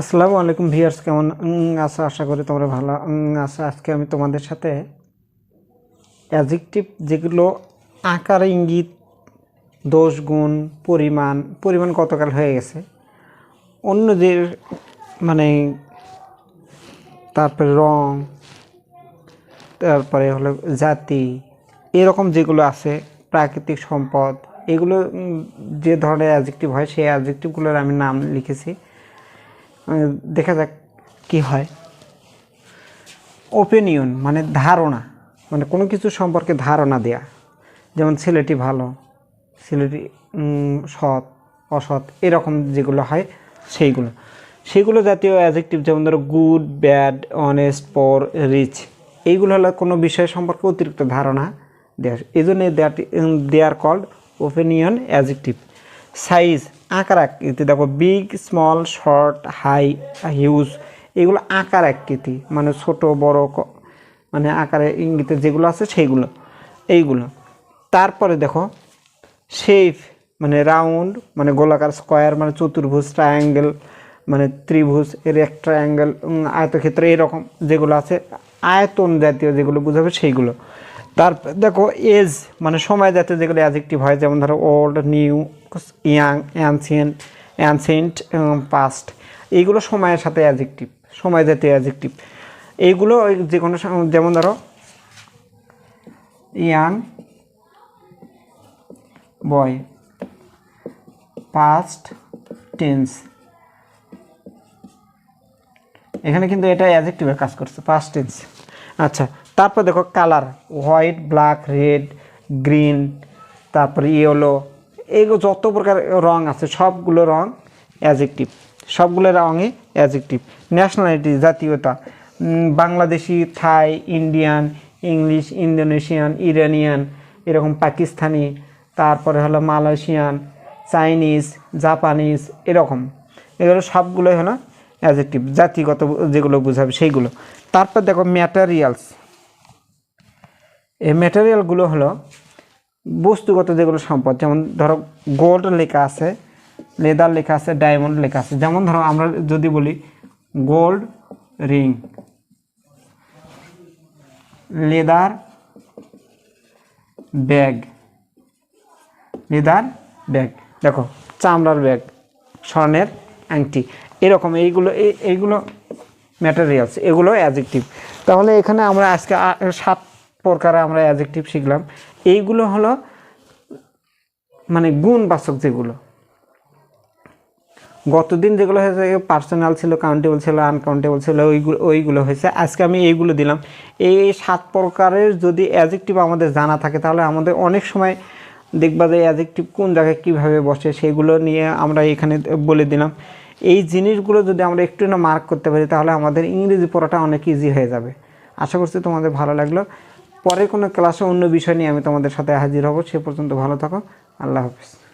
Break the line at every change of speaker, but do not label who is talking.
আসসালামু আলাইকুম ভিউয়ার্স, কেমন আছো? আশা করি তোমরা ভালো আছো। আজকে আমি তোমাদের সাথে অ্যাজেক্টিভ যেগুলো আকার, ইঙ্গিত, দোষ, গুণ, পরিমাণ পরিমাণ কতকাল হয়ে গেছে, অন্যদের মানে তারপরে রং, তারপরে হলো জাতি, এরকম যেগুলো আছে, প্রাকৃতিক সম্পদ, এগুলো যে ধরনের অ্যাজেক্টিভ হয়, সেই অ্যাজেক্টিভগুলোর আমি নাম লিখেছি। দেখা যাক কি হয়। ওপিনিয়ন মানে ধারণা মানে কোনো কিছু সম্পর্কে ধারণা দেয়া। যেমন ছেলেটি ভালো, ছেলেটি সৎ, অসৎ, এরকম যেগুলো হয় সেইগুলো। সেইগুলো জাতীয় অ্যাজেক্টিভ যেমন ধরো good bad honest poor rich এইগুলো হলো কোনো বিষয় সম্পর্কে অতিরিক্ত ধারণা দেওয়া এই জন্য that they are called opinion adjective size, আকার আকৃতি, দেখো big, small, short, high, huge, এগুলো আকার আকৃতি মানে ছোট, বড় মানে আকারে ইঙ্গিতে যেগুলো আছে সেইগুলো, এইগুলো। তারপরে দেখো শেপ মানে রাউন্ড মানে গোলাকার স্কোয়ার মানে চতুর্ভুজ ট্রায়াঙ্গেল মানে ত্রিভুজ, এর এক ট্রায়াঙ্গেল আয়তক্ষেত্র, এরকম যেগুলো আছে আয়তন জাতীয় যেগুলো বোঝাবে সেইগুলো। তার, দেখো এজ মানে সময় জাতীয় যেগুলো অ্যাজেক্টিভ হয়, যেমন ধরো old new young ancient ancient past এইগুলো সময়ের সাথে অ্যাজেক্টিভ সময় জাতীয় অ্যাজেক্টিভ এইগুলো যে কোনো যেমন ধরো ইয়াং বয় পাস্ট টেন্স এখানে কিন্তু এটা অ্যাজেক্টিভের কাজ করছে পাস্ট টেন্স আচ্ছা তারপর দেখো colour white black red green তারপরে ইয়েলো এগুলো যত প্রকার রং আছে, সবগুলো রং অ্যাজেক্টিভ সবগুলো রঙই অ্যাজেক্টিভ ন্যাশনালিটি জাতীয়তা Bangladeshi, Thai Indian English Indonesian Iranian এরকম পাকিস্তানি, তারপরে হলো মালয়েশিয়ান, চাইনিজ, জাপানিজ, এরকম। এগুলো সবগুলোই হলো অ্যাজেক্টিভ জাতিগত যেগুলো বোঝাবে সেইগুলো। তারপর দেখো ম্যাটারিয়ালস এই ম্যাটেরিয়ালগুলো হলো বস্তুগত যেগুলো সম্পদ, যেমন ধরো গোল্ড লেখা আছে লেদার লেখা আছে ডায়মন্ড লেখা আছে। যেমন ধরো আমরা যদি বলি gold ring leather bag leather bag দেখো চামড়ার ব্যাগ স্বর্ণের আংটি এরকম এইগুলো এই- এইগুলো ম্যাটেরিয়ালস এগুলো অ্যাজেক্টিভ তাহলে এখানে আমরা আজকে সাত প্রকারে আমরা অ্যাজেক্টিভ শিখলাম। এইগুলো হলো মানে গুণবাচক যেগুলো। গতদিন যেগুলো হয়েছে পার্সোনাল ছিল কাউন্টেবল ছিল আনকাউন্টেবল ছিল ওইগুলো ওইগুলো হয়েছে। আজকে আমি এইগুলো দিলাম। এই সাত প্রকারের যদি অ্যাজেক্টিভ আমাদের জানা থাকে, তাহলে আমাদের অনেক সময় দেখবা যে অ্যাজেক্টিভ কোন জায়গায় কীভাবে বসে সেগুলো নিয়ে আমরা এখানে বলে দিলাম। এই জিনিসগুলো যদি আমরা একটু না মার্ক করতে পারি, তাহলে আমাদের ইংরেজি পড়াটা অনেক ইজি হয়ে যাবে। আশা করছি তোমাদের ভালো লাগল। পরে কোনো ক্লাসে অন্য বিষয় নিয়ে আমি তোমাদের সাথে হাজির হব। সে পর্যন্ত ভালো থাকো। আল্লাহ হাফিজ।